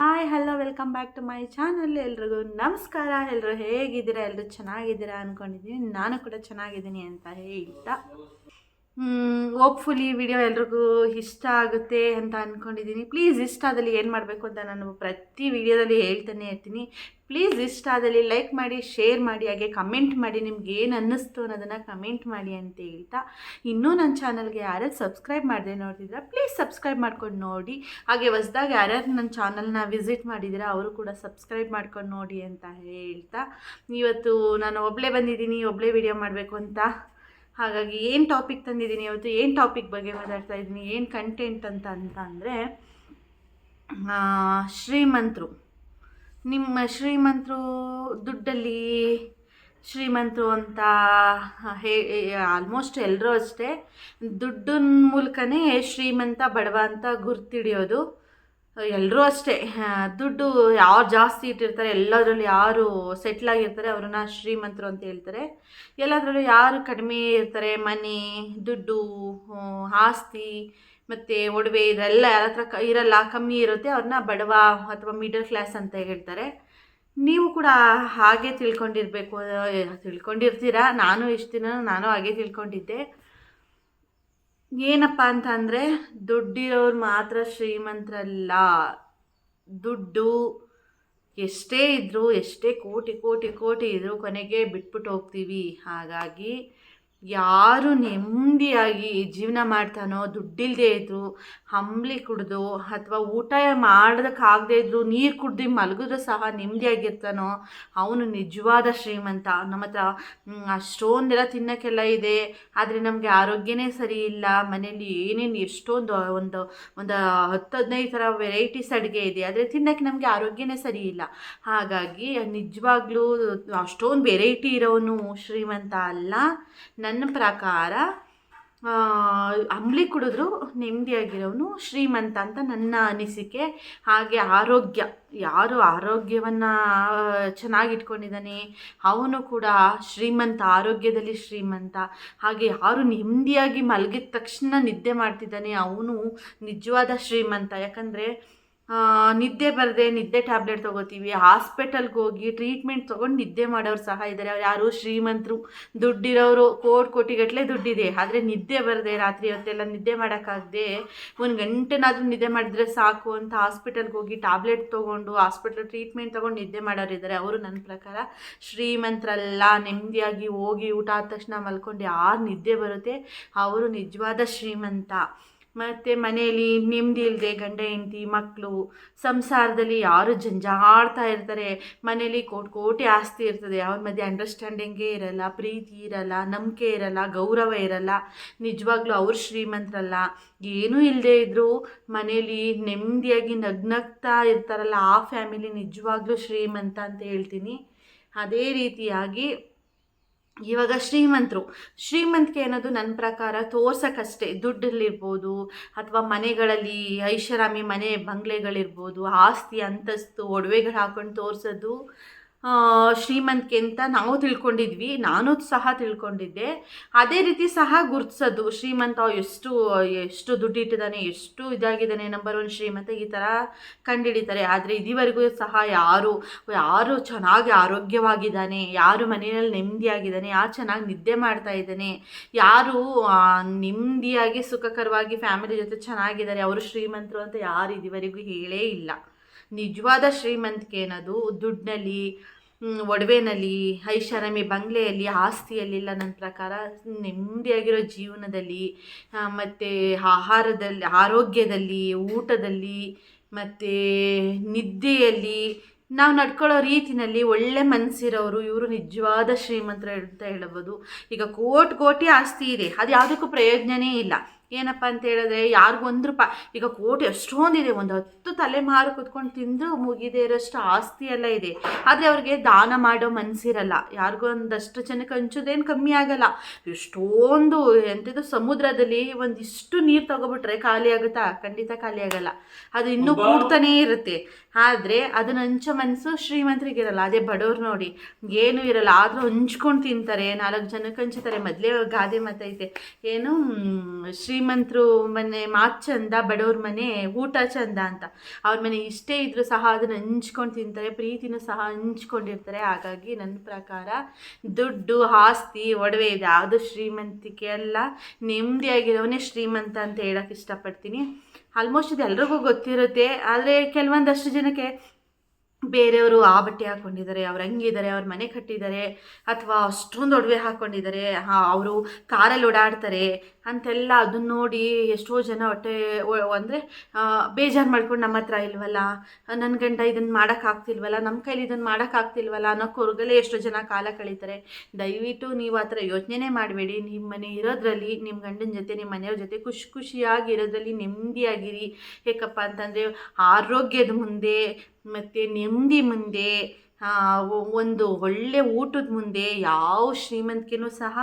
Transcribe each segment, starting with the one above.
Hi, hello, welcome back to my channel. ಎಲ್ರಿಗೂ ನಮಸ್ಕಾರ. ಎಲ್ಲರೂ ಹೇಗಿದ್ದೀರಾ? ಎಲ್ಲರೂ ಚೆನ್ನಾಗಿದ್ದೀರಾ ಅಂದ್ಕೊಂಡಿದ್ದೀನಿ ನಾನು ಕೂಡ ಚೆನ್ನಾಗಿದ್ದೀನಿ ಅಂತ ಹೇಳ್ತಾ ಹೋಪ್ಫುಲಿ ವಿಡಿಯೋ ಎಲ್ರಿಗೂ ಇಷ್ಟ ಆಗುತ್ತೆ ಅಂತ ಅಂದ್ಕೊಂಡಿದ್ದೀನಿ ಪ್ಲೀಸ್ ಇಷ್ಟ ಆದಲ್ಲಿ ಏನು ಮಾಡಬೇಕು ಅಂತ ನಾನು ಪ್ರತಿ ವಿಡಿಯೋದಲ್ಲಿ ಹೇಳ್ತಾನೆ ಇರ್ತೀನಿ. ಪ್ಲೀಸ್ ಇಷ್ಟ ಆದಲ್ಲಿ ಲೈಕ್ ಮಾಡಿ ಶೇರ್ ಮಾಡಿ, ಹಾಗೆ ಕಮೆಂಟ್ ಮಾಡಿ, ನಿಮ್ಗೆ ಏನು ಅನ್ನಿಸ್ತು ಅನ್ನೋದನ್ನು ಕಮೆಂಟ್ ಮಾಡಿ ಅಂತ ಹೇಳ್ತಾ. ಇನ್ನೂ ನನ್ನ ಚಾನಲ್ಗೆ ಯಾರ್ಯಾರು ಸಬ್ಸ್ಕ್ರೈಬ್ ಮಾಡಿದೆ ನೋಡ್ತಿದ್ರೆ ಪ್ಲೀಸ್ ಸಬ್ಸ್ಕ್ರೈಬ್ ಮಾಡ್ಕೊಂಡು ನೋಡಿ. ಹಾಗೆ ಹೊಸ್ದಾಗಿ ಯಾರ್ಯಾರು ನನ್ನ ಚಾನಲ್ನ ವಿಸಿಟ್ ಮಾಡಿದಿರ ಅವರು ಕೂಡ ಸಬ್ಸ್ಕ್ರೈಬ್ ಮಾಡ್ಕೊಂಡು ನೋಡಿ ಅಂತ ಹೇಳ್ತಾ. ಇವತ್ತು ನಾನು ಒಬ್ಬಳೇ ಬಂದಿದ್ದೀನಿ ಒಬ್ಬಳೇ ವಿಡಿಯೋ ಮಾಡಬೇಕು ಅಂತ ಹಾಗಾಗಿ ಏನು ಟಾಪಿಕ್ ತಂದಿದ್ದೀನಿ ಇವತ್ತು? ಏನು ಟಾಪಿಕ್ ಬಗ್ಗೆ ಮಾತಾಡ್ತಾ ಇದ್ದೀನಿ? ಏನು ಕಂಟೆಂಟ್ ಅಂತ ಅಂತ ಅಂದರೆ ಶ್ರೀಮಂತರು. ನಿಮ್ಮ ಶ್ರೀಮಂತರು ದುಡ್ಡಲ್ಲಿ ಶ್ರೀಮಂತರು ಅಂತ ಹೇ ಆಲ್ಮೋಸ್ಟ್ ಎಲ್ಲರೂ ಅಷ್ಟೇ ದುಡ್ಡಿನ ಮೂಲಕನೇ ಶ್ರೀಮಂತ ಬಡವ ಅಂತ ಗುರ್ತಿಡಿಯೋದು. ಎಲ್ಲರೂ ಅಷ್ಟೇ. ದುಡ್ಡು ಯಾರು ಜಾಸ್ತಿ ಇಟ್ಟಿರ್ತಾರೆ, ಎಲ್ಲದರಲ್ಲಿ ಯಾರು ಸೆಟ್ಲ್ ಆಗಿರ್ತಾರೆ, ಅವ್ರನ್ನ ಶ್ರೀಮಂತರು ಅಂತ ಹೇಳ್ತಾರೆ. ಎಲ್ಲದರಲ್ಲೂ ಯಾರು ಕಡಿಮೆ ಇರ್ತಾರೆ, ಮನೆ, ದುಡ್ಡು ಆಸ್ತಿ, ಮತ್ತು ಒಡವೆ ಇದೆಲ್ಲ ಯಾರ ಹತ್ರ ಕ, ಇರಲ್ಲ, ಕಮ್ಮಿ ಇರುತ್ತೆ ಅವ್ರನ್ನ ಬಡವ ಅಥವಾ ಮಿಡಲ್ ಕ್ಲಾಸ್ ಅಂತ ಹೇಳ್ತಾರೆ. ನೀವು ಕೂಡ ಹಾಗೆ ತಿಳ್ಕೊಂಡಿರಬೇಕು, ತಿಳ್ಕೊಂಡಿರ್ತೀರಾ? ನಾನು ಇಷ್ಟು ದಿನ ನಾನು ಹಾಗೆ ತಿಳ್ಕೊಂಡಿದ್ದೆ. ಏನಪ್ಪ ಅಂತ ಅಂದರೆ ದುಡ್ಡಿರೋರು ಮಾತ್ರ ಶ್ರೀಮಂತರಲ್ಲ. ದುಡ್ಡು ಎಷ್ಟೇ ಇದ್ದರೂ ಎಷ್ಟೇ ಕೋಟಿ ಕೋಟಿ ಕೋಟಿ ಇದ್ದರೂ ಕೊನೆಗೆ ಬಿಟ್ಬಿಟ್ಟು ಹೋಗ್ತೀವಿ. ಹಾಗಾಗಿ ಯಾರು ನೆಮ್ಮದಿಯಾಗಿ ಜೀವನ ಮಾಡ್ತಾನೋ ದುಡ್ಡಿಲ್ಲದೆ ಇದ್ದರೂ ಹಂಬ್ಲಿ ಕುಡಿದು ಅಥವಾ ಊಟ ಮಾಡೋದಕ್ಕಾಗದೇ ಇದ್ದರೂ ನೀರು ಕುಡ್ದು ಮಲಗಿದ್ರು ಸಹ ನೆಮ್ಮದಿಯಾಗಿರ್ತಾನೋ, ಅವನು ನಿಜವಾದ ಶ್ರೀಮಂತ. ನಮ್ಮ ಹತ್ರ ಅಷ್ಟೊಂದೆಲ್ಲ ತಿನ್ನೋಕ್ಕೆಲ್ಲ ಇದೆ. ಆದರೆ ನಮಗೆ ಆರೋಗ್ಯನೇ ಸರಿ ಇಲ್ಲ. ಮನೆಯಲ್ಲಿ ಏನೇನು ಎಷ್ಟೊಂದು, ಒಂದು ಒಂದು ಹತ್ತು ಹದಿನೈದು ಥರ ವೆರೈಟೀಸ್ ಅಡುಗೆ ಇದೆ. ಆದರೆ ತಿನ್ನೋಕ್ಕೆ ನಮಗೆ ಆರೋಗ್ಯನೇ ಸರಿ ಇಲ್ಲ. ಹಾಗಾಗಿ ನಿಜವಾಗ್ಲೂ ಅಷ್ಟೊಂದು ವೆರೈಟಿ ಇರೋನು ಶ್ರೀಮಂತ ಅಲ್ಲ. ನನ್ನ ಪ್ರಕಾರ ಅಂಬ್ಲಿ ಕುಡಿದ್ರು ನೆಮ್ಮದಿಯಾಗಿರೋನು ಶ್ರೀಮಂತ ಅಂತ ನನ್ನ ಅನಿಸಿಕೆ. ಹಾಗೆ ಆರೋಗ್ಯ, ಯಾರು ಆರೋಗ್ಯವನ್ನು ಚೆನ್ನಾಗಿಟ್ಕೊಂಡಿದ್ದಾನೆ ಅವನು ಕೂಡ ಶ್ರೀಮಂತ, ಆರೋಗ್ಯದಲ್ಲಿ ಶ್ರೀಮಂತ. ಹಾಗೆ ಯಾರು ನೆಮ್ಮದಿಯಾಗಿ ಮಲಗಿದ ತಕ್ಷಣ ನಿದ್ದೆ ಮಾಡ್ತಿದ್ದಾನೆ, ಅವನು ನಿಜವಾದ ಶ್ರೀಮಂತ. ಯಾಕಂದರೆ ನಿದ್ದೆ ಬರದೆ ನಿದ್ದೆ ಟ್ಯಾಬ್ಲೆಟ್ ತೊಗೋತೀವಿ ಹಾಸ್ಪಿಟಲ್ಗೆ ಹೋಗಿ ಟ್ರೀಟ್ಮೆಂಟ್ ತೊಗೊಂಡು ನಿದ್ದೆ ಮಾಡೋರು ಸಹ ಇದ್ದಾರೆ ಅವ್ರು ಯಾರು ಶ್ರೀಮಂತರು, ದುಡ್ಡಿರೋರು ಕೋಟಿ ಕೋಟಿಗಟ್ಟಲೆ ದುಡ್ಡಿದೆ. ಆದರೆ ನಿದ್ದೆ ಬರದೆ ರಾತ್ರಿ ಹೊತ್ತೆಲ್ಲ ನಿದ್ದೆ ಮಾಡೋಕ್ಕಾಗದೆ, ಒಂದು ಗಂಟೆನಾದರೂ ನಿದ್ದೆ ಮಾಡಿದ್ರೆ ಸಾಕು ಅಂತ ಹಾಸ್ಪಿಟಲ್ಗೆ ಹೋಗಿ ಟ್ಯಾಬ್ಲೆಟ್ ತೊಗೊಂಡು ಹಾಸ್ಪಿಟಲ್ ಟ್ರೀಟ್ಮೆಂಟ್ ತೊಗೊಂಡು ನಿದ್ದೆ ಮಾಡೋರು ಇದ್ದಾರೆ ಅವರು ನನ್ನ ಪ್ರಕಾರ ಶ್ರೀಮಂತರಲ್ಲ ನೆಮ್ಮದಿಯಾಗಿ ಹೋಗಿ ಊಟ ಆದ ತಕ್ಷಣ ಮಲ್ಕೊಂಡು ಯಾರು ನಿದ್ದೆ ಬರುತ್ತೆ. ಅವರು ನಿಜವಾದ ಶ್ರೀಮಂತ. ಮತ್ತು ಮನೆಯಲ್ಲಿ ನೆಮ್ಮದಿ ಇಲ್ಲದೆ ಗಂಡ, ಹೆಂಡತಿ ಮಕ್ಕಳು ಸಂಸಾರದಲ್ಲಿ ಯಾರು ಜಂಜಾಡ್ತಾ ಇರ್ತಾರೆ. ಮನೇಲಿ ಕೋಟಿ ಕೋಟಿ ಆಸ್ತಿ ಇರ್ತದೆ. ಅವ್ರ ಮಧ್ಯೆ ಅಂಡರ್ಸ್ಟ್ಯಾಂಡಿಂಗೇ ಇರಲ್ಲ, ಪ್ರೀತಿ ಇರಲ್ಲ, ನಂಬಿಕೆ ಇರಲ್ಲ, ಗೌರವ ಇರಲ್ಲ. ನಿಜವಾಗ್ಲೂ ಅವ್ರು ಶ್ರೀಮಂತರಲ್ಲ. ಏನೂ ಇಲ್ಲದೆ ಇದ್ದರೂ ಮನೇಲಿ ನೆಮ್ಮದಿಯಾಗಿ ನಗ್ನಗ್ತಾ ಇರ್ತಾರಲ್ಲ, ಆ ಫ್ಯಾಮಿಲಿ ನಿಜವಾಗ್ಲೂ ಶ್ರೀಮಂತ ಅಂತ ಹೇಳ್ತೀನಿ. ಅದೇ ರೀತಿಯಾಗಿ ಇವಾಗ ಶ್ರೀಮಂತರು. ಶ್ರೀಮಂತಿಕೆ ಅನ್ನೋದು ನನ್ನ ಪ್ರಕಾರ ತೋರ್ಸೋಕ್ಕಷ್ಟೇ. ದುಡ್ಡಲ್ಲಿರ್ಬೋದು ಅಥವಾ ಮನೆಗಳಲ್ಲಿ ಐಷಾರಾಮಿ ಮನೆ ಬಂಗ್ಲೆಗಳಿರ್ಬೋದು, ಆಸ್ತಿ, ಅಂತಸ್ತು, ಒಡವೆಗಳು ಹಾಕೊಂಡು ತೋರಿಸೋದು ಶ್ರೀಮಂತಿಕೆ ಅಂತ ನಾವು ತಿಳ್ಕೊಂಡಿದ್ವಿ, ನಾನು ಸಹ ತಿಳ್ಕೊಂಡಿದ್ದೆ. ಅದೇ ರೀತಿ ಸಹ ಗುರುತಿಸೋದು, ಶ್ರೀಮಂತ ಎಷ್ಟು ಎಷ್ಟು ದುಡ್ಡಿಟ್ಟಿದ್ದಾನೆ ಎಷ್ಟು ಇದಾಗಿದ್ದಾನೆ ನಂಬರ್ ಒನ್ ಶ್ರೀಮಂತ ಈ ಥರ ಕಂಡುಹಿಡಿತಾರೆ ಆದರೆ ಇದುವರೆಗೂ ಸಹ ಯಾರು ಯಾರು ಚೆನ್ನಾಗಿ ಆರೋಗ್ಯವಾಗಿದ್ದಾನೆ, ಯಾರು ಮನೆಯಲ್ಲಿ ನೆಮ್ಮದಿಯಾಗಿದ್ದಾನೆ, ಯಾರು ಚೆನ್ನಾಗಿ ನಿದ್ದೆ ಮಾಡ್ತಾ ಇದ್ದಾನೆ, ಯಾರು ನೆಮ್ಮದಿಯಾಗಿ ಸುಖಕರವಾಗಿ ಫ್ಯಾಮಿಲಿ ಜೊತೆ ಚೆನ್ನಾಗಿದ್ದಾರೆ, ಅವರು ಶ್ರೀಮಂತರು ಅಂತ ಯಾರು ಇದುವರೆಗೂ ಹೇಳೇ ಇಲ್ಲ. ನಿಜವಾದ ಶ್ರೀಮಂತಿಕೆ ಅನ್ನೋದು ದುಡ್ಡಿನಲ್ಲಿ ಒಡವೆನಲ್ಲಿ, ಐಷಾರಾಮಿ ಬಂಗ್ಲೆಯಲ್ಲಿ, ಆಸ್ತಿಯಲ್ಲಿಲ್ಲ ನನ್ನ ಪ್ರಕಾರ. ನೆಮ್ಮದಿಯಾಗಿರೋ ಜೀವನದಲ್ಲಿ ಮತ್ತು ಆಹಾರದಲ್ಲಿ, ಆರೋಗ್ಯದಲ್ಲಿ, ಊಟದಲ್ಲಿ, ಮತ್ತು ನಿದ್ದೆಯಲ್ಲಿ ನಾವು ನಡ್ಕೊಳ್ಳೋ ರೀತಿನಲ್ಲಿ ಒಳ್ಳೆ ಮನಸ್ಸಿರೋರು ಇವರು ನಿಜವಾದ ಶ್ರೀಮಂತರು ಅಂತ ಹೇಳ್ಬೋದು. ಈಗ ಕೋಟಿ ಕೋಟಿ ಆಸ್ತಿ ಇದೆ, ಅದು ಯಾವುದಕ್ಕೂ ಪ್ರಯೋಜನವೇ ಇಲ್ಲ. ಏನಪ್ಪ ಅಂತ ಹೇಳಿದ್ರೆ ಯಾರಿಗೂ ಒಂದು ರೂಪಾಯಿ ಈಗ ಕೋಟಿ ಎಷ್ಟೊಂದಿದೆ ಒಂದು ಹತ್ತು ತಲೆಮಾರು ಕುತ್ಕೊಂಡು ತಿಂದರೂ ಮುಗಿದೇ ಇರೋಷ್ಟು ಆಸ್ತಿ ಎಲ್ಲ ಇದೆ. ಆದರೆ ಅವ್ರಿಗೆ ದಾನ ಮಾಡೋ ಮನಸ್ಸಿರಲ್ಲ ಯಾರಿಗೂ ಒಂದಷ್ಟು ಜನಕ್ಕೆ ಹಂಚೋದೇನು ಕಮ್ಮಿ ಆಗಲ್ಲ. ಎಷ್ಟೊಂದು ಎಂಥದ್ದು ಸಮುದ್ರದಲ್ಲಿ ಒಂದಿಷ್ಟು ನೀರು ತಗೊಬಿಟ್ರೆ ಖಾಲಿ ಆಗುತ್ತಾ? ಖಂಡಿತ ಖಾಲಿ ಆಗಲ್ಲ. ಅದು ಇನ್ನೂ ಕೂಡ್ತಾನೇ ಇರುತ್ತೆ. ಆದರೆ ಅದನ್ನ ಹಂಚೋ ಮನಸ್ಸು ಶ್ರೀಮಂತರಿಗಿರಲ್ಲ. ಅದೇ ಬಡವ್ರು ನೋಡಿ. ಏನೂ ಇರಲ್ಲ. ಆದರೂ ಹಂಚ್ಕೊಂಡು ತಿಂತಾರೆ. ನಾಲ್ಕು ಜನಕ್ಕೆ ಹಂಚುತ್ತಾರೆ ಮೊದಲೇ ಗಾದೆ ಮಾತೈತೆ ಏನು ಶ್ರೀ ಶ್ರೀಮಂತರು ಮನೆ ಮಾತು ಚಂದ, ಬಡವ್ರ ಮನೆ ಊಟ ಚಂದ ಅಂತ. ಅವ್ರ ಮನೆ ಇಷ್ಟೇ ಇದ್ರೂ ಸಹ ಅದನ್ನು ಹಂಚ್ಕೊಂಡು ತಿಂತಾರೆ, ಪ್ರೀತಿನೂ ಸಹ ಹಂಚ್ಕೊಂಡಿರ್ತಾರೆ. ಹಾಗಾಗಿ ನನ್ನ ಪ್ರಕಾರ ದುಡ್ಡು, ಆಸ್ತಿ, ಒಡವೆ ಇದೆ. ಯಾವುದು ಶ್ರೀಮಂತಿಕೆ ಅಲ್ಲ, ನೆಮ್ಮದಿಯಾಗಿರೋನೇ ಶ್ರೀಮಂತ ಅಂತ ಹೇಳಕ್ಕೆ ಇಷ್ಟಪಡ್ತೀನಿ. ಆಲ್ಮೋಸ್ಟ್ ಇದು ಎಲ್ರಿಗೂ ಗೊತ್ತಿರುತ್ತೆ. ಆದರೆ ಕೆಲವೊಂದಷ್ಟು ಜನಕ್ಕೆ ಬೇರೆಯವರು ಆ ಬಟ್ಟೆ ಹಾಕ್ಕೊಂಡಿದ್ದಾರೆ ಅವ್ರು ಹಂಗಿದ್ದಾರೆ, ಅವ್ರ ಮನೆ ಕಟ್ಟಿದ್ದಾರೆ ಅಥವಾ ಅಷ್ಟೊಂದು ಒಡವೆ ಹಾಕ್ಕೊಂಡಿದ್ದಾರೆ ಅವರು ಕಾರಲ್ಲಿ ಓಡಾಡ್ತಾರೆ ಅಂತೆಲ್ಲ ಅದನ್ನ ನೋಡಿ ಎಷ್ಟೋ ಜನ ಹೊಟ್ಟೆ ಅಂದರೆ ಬೇಜಾರು ಮಾಡ್ಕೊಂಡು ನಮ್ಮ ಹತ್ರ ಇಲ್ವಲ್ಲ ನನ್ನ ಗಂಡ ಇದನ್ನು ಮಾಡೋಕ್ಕಾಗ್ತಿಲ್ವಲ್ಲ ನಮ್ಮ ಕೈಲಿ ಇದನ್ನು ಮಾಡೋಕ್ಕಾಗ್ತಿಲ್ವಲ್ಲ ಅನ್ನೋ ಕೊರಗಲೇ ಎಷ್ಟೋ ಜನ ಕಾಲ ಕಳೀತಾರೆ. ದಯವಿಟ್ಟು ನೀವು ಆ ಥರ ಯೋಚನೆ ಮಾಡಬೇಡಿ ನಿಮ್ಮ ಮನೆ ಇರೋದ್ರಲ್ಲಿ ನಿಮ್ಮ ಗಂಡನ ಜೊತೆ ನಿಮ್ಮ ಮನೆಯವ್ರ ಜೊತೆ ಖುಷಿ ಖುಷಿಯಾಗಿ ಇರೋದ್ರಲ್ಲಿ ನೆಮ್ಮದಿಯಾಗಿರಿ. ಏಕಪ್ಪ ಅಂತಂದರೆ ಆರೋಗ್ಯದ ಮುಂದೆ ಮತ್ತು ನೆಮ್ಮದಿ ಮುಂದೆ ಒಂದು ಒಳ್ಳೆ ಊಟದ ಮುಂದೆ ಯಾವ ಶ್ರೀಮಂತಿಕೆನೂ ಸಹ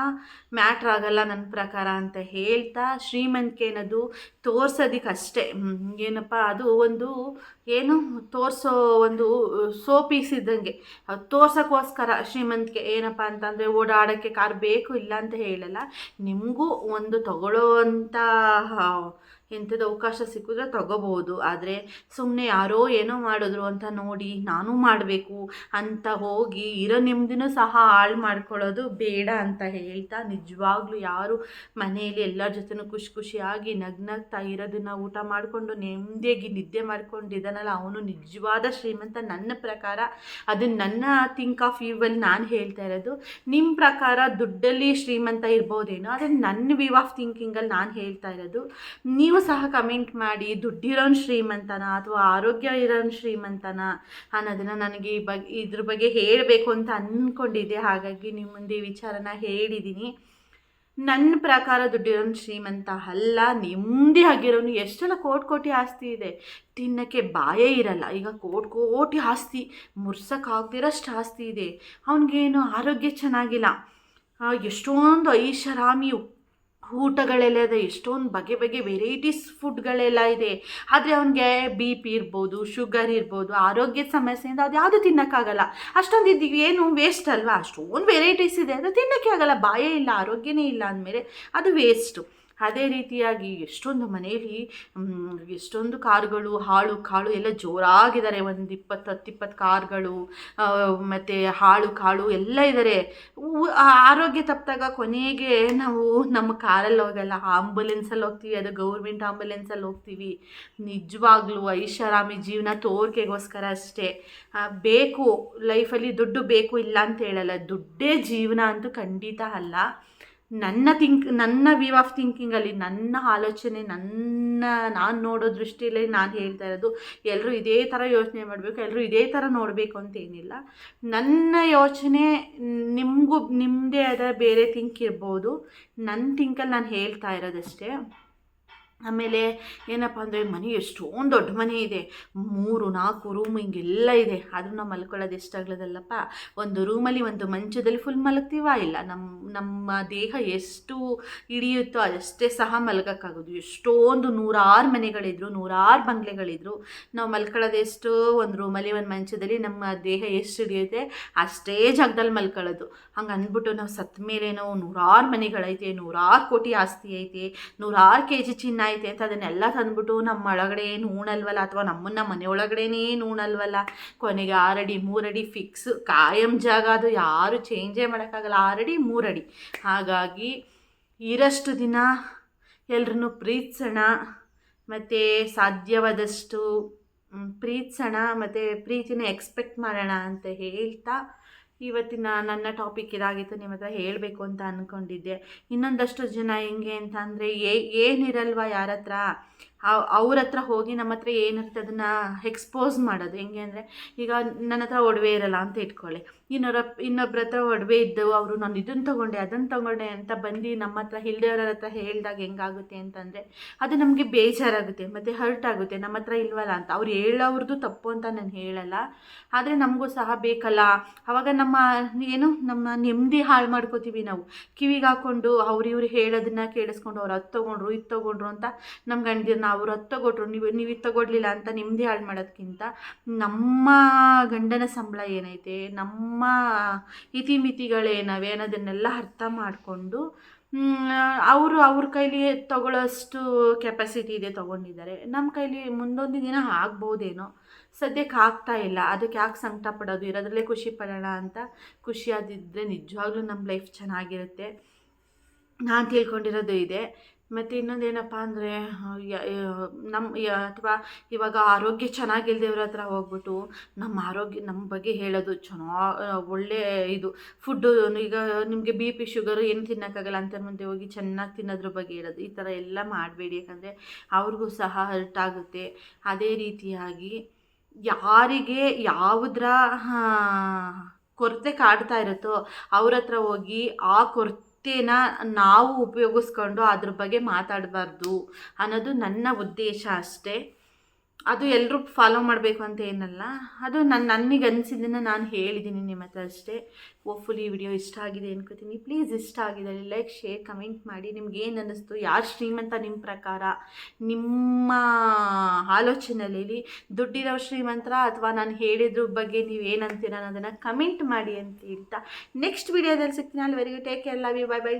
ಮ್ಯಾಟ್ರ್ ಆಗಲ್ಲ ನನ್ನ ಪ್ರಕಾರ ಅಂತ ಹೇಳ್ತಾ ಶ್ರೀಮಂತಿಕೆ ಅನ್ನೋದು ತೋರ್ಸೋದಕ್ಕೆ ಅಷ್ಟೇ. ಏನಪ್ಪ ಅದು ಒಂದು ಏನು ತೋರಿಸೋ ಒಂದು ಸೋ ಪೀಸ್ ಇದ್ದಂಗೆ ತೋರ್ಸೋಕ್ಕೋಸ್ಕರ ಶ್ರೀಮಂತಿಕೆ ಏನಪ್ಪ ಅಂತಂದರೆ ಓಡಾಡೋಕ್ಕೆ ಕಾರ್ ಬೇಕು ಇಲ್ಲ ಅಂತ ಹೇಳಲ್ಲ. ನಿಮಗೂ ಒಂದು ತಗೊಳ್ಳೋ ಅಂಥ ಎಂಥದ್ದು ಅವಕಾಶ ಸಿಕ್ಕಿದ್ರೆ ತಗೋಬೋದು. ಆದರೆ ಸುಮ್ಮನೆ ಯಾರೋ ಏನೋ ಮಾಡಿದ್ರು ಅಂತ ನೋಡಿ ನಾನು ಮಾಡಬೇಕು ಅಂತ ಹೋಗಿ ಇರೋ ನೆಮ್ಮದಿನೂ ಸಹ ಹಾಳು ಮಾಡ್ಕೊಳ್ಳೋದು ಬೇಡ ಅಂತ ಹೇಳ್ತಾ ನಿಜವಾಗ್ಲೂ ಯಾರು ಮನೆಯಲ್ಲಿ ಎಲ್ಲರ ಜೊತೆನೂ ಖುಷಿ ಖುಷಿಯಾಗಿ ನಗ್ನಗ್ತಾ ಇರೋದನ್ನು ಊಟ ಮಾಡಿಕೊಂಡು ನೆಮ್ಮದಿಯಾಗಿ ನಿದ್ದೆ ಮಾಡ್ಕೊಂಡಿದ್ದಾನಲ್ಲ ಅವನು ನಿಜವಾದ ಶ್ರೀಮಂತ. ನನ್ನ ಪ್ರಕಾರ ಅದು ನನ್ನ ಥಿಂಕ್ ಆಫ್ ವ್ಯೂವಲ್ಲಿ ನಾನು ಹೇಳ್ತಾ ಇರೋದು. ನಿಮ್ಮ ಪ್ರಕಾರ ದುಡ್ಡಲ್ಲಿ ಶ್ರೀಮಂತ ಇರ್ಬೋದೇನೋ, ಆದರೆ ನನ್ನ ವ್ಯೂ ಆಫ್ ಥಿಂಕಿಂಗಲ್ಲಿ ನಾನು ಹೇಳ್ತಾ ಇರೋದು. ನೀವು ಸಹ ಕಮೆಂಟ್ ಮಾಡಿ, ದುಡ್ಡಿರೋನ್ ಶ್ರೀಮಂತನ ಅಥವಾ ಆರೋಗ್ಯ ಇರೋನ್ ಶ್ರೀಮಂತನ? ಅನ್ನೋದನ್ನು ನನಗೆ ಈ ಬಗ್ಗೆ ಇದ್ರ ಬಗ್ಗೆ ಹೇಳಬೇಕು ಅಂತ ಅಂದ್ಕೊಂಡಿದ್ದೆ ಹಾಗಾಗಿ ನಿಮ್ಮ ಮುಂದೆ ವಿಚಾರನ ಹೇಳಿದ್ದೀನಿ ನನ್ನ ಪ್ರಕಾರ ದುಡ್ಡಿರೋನ್ ಶ್ರೀಮಂತ ಅಲ್ಲ. ನೆಮ್ಮದಿ ಆಗಿರೋನು. ಎಷ್ಟೆಲ್ಲ ಕೋಟಿ ಕೋಟಿ ಆಸ್ತಿ ಇದೆ. ತಿನ್ನೋಕ್ಕೆ ಬಾಯೇ ಇರಲ್ಲ. ಈಗ ಕೋಟಿ ಕೋಟಿ ಆಸ್ತಿ ಮುರ್ಸೋಕ್ಕಾಗ್ದಿರೋಷ್ಟು ಆಸ್ತಿ ಇದೆ. ಅವನಿಗೇನು ಆರೋಗ್ಯ ಚೆನ್ನಾಗಿಲ್ಲ. ಎಷ್ಟೊಂದು ಐಷಾರಾಮಿ ಊಟಗಳೆಲ್ಲ ಇದೆ, ಎಷ್ಟೊಂದು ಬಗೆ ಬಗೆ ವೆರೈಟೀಸ್ ಫುಡ್ಗಳೆಲ್ಲ ಇದೆ. ಆದರೆ ಅವನಿಗೆ ಬಿ ಪಿ ಇರ್ಬೋದು ಶುಗರ್ ಇರ್ಬೋದು ಆರೋಗ್ಯದ ಸಮಸ್ಯೆಯಿಂದ ಅದು ಯಾವುದು ತಿನ್ನೋಕ್ಕಾಗಲ್ಲ. ಅಷ್ಟೊಂದು ಇದ್ದೀವಿ ಏನು ವೇಸ್ಟ್ ಅಲ್ವಾ? ಅಷ್ಟೊಂದು ವೆರೈಟೀಸ್ ಇದೆ, ಅದು ತಿನ್ನೋಕ್ಕೆ ಆಗಲ್ಲ. ಬಾಯೇ ಇಲ್ಲ, ಆರೋಗ್ಯನೇ ಇಲ್ಲ ಅಂದಮೇಲೆ ಅದು ವೇಸ್ಟು ಅದೇ ರೀತಿಯಾಗಿ ಎಷ್ಟೊಂದು ಮನೆಯಲ್ಲಿ ಎಷ್ಟೊಂದು ಕಾರುಗಳು, ಹಾಳು, ಕಾಳು ಎಲ್ಲ ಜೋರಾಗಿದ್ದಾರೆ. ಒಂದು ಇಪ್ಪತ್ತು ಹತ್ತಿಪ್ಪತ್ತು ಕಾರ್ಗಳು ಮತ್ತು ಹಾಳು, ಕಾಳು ಎಲ್ಲ ಇದ್ದಾರೆ ಆರೋಗ್ಯ ತಪ್ಪಿದಾಗ ಕೊನೆಗೆ ನಾವು ನಮ್ಮ ಕಾರಲ್ಲಿ ಹೋಗಲ್ಲ. ಆಂಬುಲೆನ್ಸಲ್ಲಿ ಹೋಗ್ತೀವಿ. ಅದು ಗೌರ್ಮೆಂಟ್ ಆಂಬುಲೆನ್ಸಲ್ಲಿ ಹೋಗ್ತೀವಿ. ನಿಜವಾಗ್ಲೂ ಐಷಾರಾಮಿ ಜೀವನ ತೋರಿಕೆಗೋಸ್ಕರ ಅಷ್ಟೇ. ಬೇಕು. ಲೈಫಲ್ಲಿ ದುಡ್ಡು ಬೇಕು ಇಲ್ಲ ಅಂತ ಹೇಳಲ್ಲ. ದುಡ್ಡೇ ಜೀವನ ಅಂತೂ ಖಂಡಿತ ಅಲ್ಲ. ನನ್ನ ಥಿಂಕ್ ನನ್ನ ವ್ಯೂ ಆಫ್ ಥಿಂಕಿಂಗಲ್ಲಿ ನನ್ನ ಆಲೋಚನೆ, ನನ್ನ, ನಾನು ನೋಡೋ ದೃಷ್ಟಿಯಲ್ಲಿ ನಾನು ಹೇಳ್ತಾ ಇರೋದು ಎಲ್ಲರೂ ಇದೇ ಥರ ಯೋಚನೆ ಮಾಡಬೇಕು ಎಲ್ಲರೂ ಇದೇ ಥರ ನೋಡಬೇಕು ಅಂತೇನಿಲ್ಲ ನನ್ನ ಯೋಚನೆ, ನಿಮಗೂ ನಿಮ್ಮದೇ ಆದ ಬೇರೆ ಥಿಂಕ್ ಇರ್ಬೋದು. ನನ್ನ ಥಿಂಕಲ್ಲಿ ನಾನು ಹೇಳ್ತಾ ಇರೋದಷ್ಟೇ. ಆಮೇಲೆ ಏನಪ್ಪ ಅಂದರೆ ಮನೆ ಎಷ್ಟೊಂದು ದೊಡ್ಡ ಮನೆ ಇದೆ. ಮೂರು, ನಾಲ್ಕು ರೂಮ್ ಹಿಂಗೆಲ್ಲ ಇದೆ. ಆದರೂ ನಾವು ಮಲ್ಕೊಳ್ಳೋದು ಎಷ್ಟಾಗ್ಲದಲ್ಲಪ್ಪ ಒಂದು ರೂಮಲ್ಲಿ ಒಂದು ಮಂಚದಲ್ಲಿ ಫುಲ್ ಮಲಗ್ತೀವ? ಇಲ್ಲ ನಮ್ಮ ನಮ್ಮ ದೇಹ ಎಷ್ಟು ಹಿಡಿಯುತ್ತೋ ಅದಷ್ಟೇ ಸಹ ಮಲಗೋಕ್ಕಾಗೋದು. ಎಷ್ಟೊಂದು ನೂರಾರು ಮನೆಗಳಿದ್ರು, ನೂರಾರು ಬಂಗ್ಲೆಗಳಿದ್ರು, ನಾವು ಮಲ್ಕೊಳ್ಳೋದು ಎಷ್ಟು ಒಂದು ರೂಮಲ್ಲಿ ಒಂದು ಮಂಚದಲ್ಲಿ ನಮ್ಮ ದೇಹ ಎಷ್ಟು ಹಿಡಿಯುತ್ತೆ? ಅಷ್ಟೇ ಜಾಗದಲ್ಲಿ ಮಲ್ಕೊಳ್ಳೋದು. ಹಂಗೆ ಅಂದ್ಬಿಟ್ಟು ನಾವು ಸತ್ತ ನಾವು ನೂರಾರು ಮನೆಗಳೈತೆ, ನೂರಾರು ಕೋಟಿ ಆಸ್ತಿ ಐತೆ, ನೂರಾರು ಕೆ ಜಿ ಚಿನ್ನ ಐತೆ ಅಂತ ಅದನ್ನೆಲ್ಲ ತಂದ್ಬಿಟ್ಟು ನಮ್ಮ ಒಳಗಡೆ ಏನು ಅಥವಾ ನಮ್ಮನ್ನ ಮನೆ ಒಳಗಡೆನೇ ಉಣಲ್ವಲ್ಲ ಕೊನೆಗೆ ಆರಡಿ, ಮೂರಡಿ ಫಿಕ್ಸ್ ಕಾಯಂ ಜಾಗ. ಅದು ಯಾರು ಚೇಂಜೇ ಮಾಡೋಕ್ಕಾಗಲ್ಲ. ಆರಡಿ, ಮೂರಡಿ. ಹಾಗಾಗಿ ಇರಷ್ಟು ದಿನ ಎಲ್ರನ್ನೂ ಪ್ರೀತ್ಸೋಣ. ಮತ್ತು ಸಾಧ್ಯವಾದಷ್ಟು ಪ್ರೀತ್ಸೋಣ. ಮತ್ತು ಪ್ರೀತಿನ ಎಕ್ಸ್ಪೆಕ್ಟ್ ಮಾಡೋಣ ಅಂತ ಹೇಳ್ತಾ ಇವತ್ತಿನ ನನ್ನ ಟಾಪಿಕ್ ಇದಾಗಿತ್ತು ನಿಮ್ಮ ಹತ್ರ ಹೇಳಬೇಕು ಅಂತ ಅಂದ್ಕೊಂಡಿದ್ದೆ ಇನ್ನೊಂದಷ್ಟು ಜನ ಹೆಂಗೆ ಅಂತ ಅಂದರೆ ಏನಿರಲ್ವ ಯಾರ ಹತ್ರ ಅವ್ರ ಹತ್ರ ಹೋಗಿ ನಮ್ಮ ಹತ್ರ ಏನಿರುತ್ತೆ ಅದನ್ನು ಎಕ್ಸ್ಪೋಸ್ ಮಾಡೋದು. ಹೆಂಗೆ ಅಂದರೆ, ಈಗ ನನ್ನ ಹತ್ರ ಒಡವೆ ಇರಲ್ಲ ಅಂತ ಇಟ್ಕೊಳ್ಳಿ. ಇನ್ನೊರ ಇನ್ನೊಬ್ಬರ ಹತ್ರ ಒಡವೆ ಇದ್ದು ಅವರು ನಾನು ಇದನ್ನು ತಗೊಂಡೆ ಅದನ್ನು ತಗೊಂಡೆ ಅಂತ ಬಂದು ನಮ್ಮ ಹತ್ರ ಹಿಲ್ದೇವ್ರ ಹತ್ರ ಹೇಳಿದಾಗ ಹೆಂಗಾಗುತ್ತೆ ಅಂತಂದರೆ, ಅದು ನಮಗೆ ಬೇಜಾರಾಗುತ್ತೆ, ಮತ್ತು ಹರ್ಟ್ ಆಗುತ್ತೆ. ನಮ್ಮ ಹತ್ರ ಇಲ್ವಲ್ಲ ಅಂತ. ಅವ್ರು ಹೇಳೋವ್ರದ್ದು ತಪ್ಪು ಅಂತ ನಾನು ಹೇಳಲ್ಲ. ಆದರೆ ನಮಗೂ ಸಹ ಬೇಕಲ್ಲ. ಆವಾಗ ನಮ್ಮ ಏನು, ನಮ್ಮ ನೆಮ್ಮದಿ ಹಾಳು ಮಾಡ್ಕೋತೀವಿ ನಾವು. ಕಿವಿಗೆ ಹಾಕ್ಕೊಂಡು ಅವ್ರು ಇವ್ರು ಹೇಳೋದನ್ನ ಕೇಳಿಸ್ಕೊಂಡು, ಅವ್ರು ಅದು ತೊಗೊಂಡ್ರು, ಇದು ತೊಗೊಂಡ್ರು ಅಂತ ನಮ್ಮ ಗಂಡಿನ ಅವ್ರು ಹತ್ತು ತಗೊಟ್ರು, ನೀವು ನೀವು ಇದು ತಗೊಡ್ಲಿಲ್ಲ ಅಂತ ನಿಮ್ಮದೇ ಹಾಳು ಮಾಡೋದಕ್ಕಿಂತ ನಮ್ಮ ಗಂಡನ ಸಂಬಳ ಏನೈತೆ, ನಮ್ಮ ಇತಿಮಿತಿಗಳೇನವೆ ಅನ್ನೋದನ್ನೆಲ್ಲ ಅರ್ಥ ಮಾಡಿಕೊಂಡು ಅವರು ಅವ್ರ ಕೈಲಿ ತಗೊಳ್ಳೋಷ್ಟು ಕೆಪಾಸಿಟಿ ಇದೆ ತೊಗೊಂಡಿದ್ದಾರೆ. ನಮ್ಮ ಕೈಲಿ ಮುಂದೊಂದು ದಿನ ಆಗ್ಬೋದೇನೋ. ಸದ್ಯಕ್ಕೆ ಆಗ್ತಾ ಇಲ್ಲ. ಅದಕ್ಕೆ ಯಾಕೆ ಸಂಕಟ ಪಡೋದು? ಇರೋದ್ರಲ್ಲೇ ಖುಷಿ ಪಡೋಣ ಅಂತ ಖುಷಿಯಾದಿದ್ದರೆ ನಿಜವಾಗ್ಲೂ ನಮ್ಮ ಲೈಫ್ ಚೆನ್ನಾಗಿರುತ್ತೆ. ನಾನು ತಿಳ್ಕೊಂಡಿರೋದು ಇದೆ. ಮತ್ತು ಇನ್ನೊಂದೇನಪ್ಪ ಅಂದರೆ ನಮ್ಮ ಅಥವಾ ಇವಾಗ ಆರೋಗ್ಯ ಚೆನ್ನಾಗಿಲ್ದೇವ್ರ ಹತ್ರ ಹೋಗ್ಬಿಟ್ಟು ನಮ್ಮ ಆರೋಗ್ಯ ನಮ್ಮ ಬಗ್ಗೆ ಹೇಳೋದು ಚೆನ್ನಾ ಒಳ್ಳೆ ಇದು. ಫುಡ್ಡು ಈಗ ನಿಮಗೆ ಬಿ ಪಿ ಶುಗರು ಏನು ತಿನ್ನೋಕ್ಕಾಗಲ್ಲ ಅಂತ ಮುಂದೆ ಹೋಗಿ ಚೆನ್ನಾಗಿ ತಿನ್ನೋದ್ರ ಬಗ್ಗೆ ಹೇಳೋದು. ಈ ಥರ ಎಲ್ಲ ಮಾಡಬೇಡಿ. ಯಾಕಂದರೆ ಅವ್ರಿಗೂ ಸಹ ಹರ್ಟ್ ಆಗುತ್ತೆ. ಅದೇ ರೀತಿಯಾಗಿ ಯಾರಿಗೆ ಯಾವುದರ ಕೊರತೆ ಕಾಡ್ತಾ ಇರುತ್ತೋ ಅವ್ರ ಹತ್ರ ಹೋಗಿ ಆ ಕೊರತೆನ ನಾವು ಉಪಯೋಗಿಸ್ಕೊಂಡು ಅದ್ರ ಬಗ್ಗೆ ಮಾತಾಡಬಾರ್ದು ಅನ್ನೋದು ನನ್ನ ಉದ್ದೇಶ ಅಷ್ಟೇ. ಅದು ಎಲ್ಲರೂ ಫಾಲೋ ಮಾಡಬೇಕು ಅಂತ ಏನಲ್ಲ. ಅದು ನನ್ನ ನನಗೆ ಅನಿಸಿದ್ದನ್ನು ನಾನು ಹೇಳಿದ್ದೀನಿ ನಿಮ್ಮ ಹತ್ರ ಅಷ್ಟೇ. ಹೋಪ್ಫುಲಿ ಈ ವಿಡಿಯೋ ಇಷ್ಟ ಆಗಿದೆ ಅನ್ಕೋತೀನಿ. ಪ್ಲೀಸ್ ಇಷ್ಟ ಆಗಿದೆ. ಲೈಕ್ ಶೇರ್ ಕಮೆಂಟ್ ಮಾಡಿ. ನಿಮ್ಗೆ ಏನು ಅನ್ನಿಸ್ತು? ಯಾರು ಶ್ರೀಮಂತ ನಿಮ್ಮ ಪ್ರಕಾರ? ನಿಮ್ಮ ಆಲೋಚನೆಯಲ್ಲಿ ದುಡ್ಡಿರೋ ಶ್ರೀಮಂತರ ಅಥವಾ ನಾನು ಹೇಳಿದ್ರ ಬಗ್ಗೆ ನೀವು ಏನಂತೀರ ಅನ್ನೋದನ್ನು ಕಮೆಂಟ್ ಮಾಡಿ ಅಂತ ಹೇಳ್ತಾ. ನೆಕ್ಸ್ಟ್ ವಿಡಿಯೋದಲ್ಲಿ ಸಿಗ್ತೀನಿ. ಅಲ್ಲಿವರೆಗೂ take care love you bye bye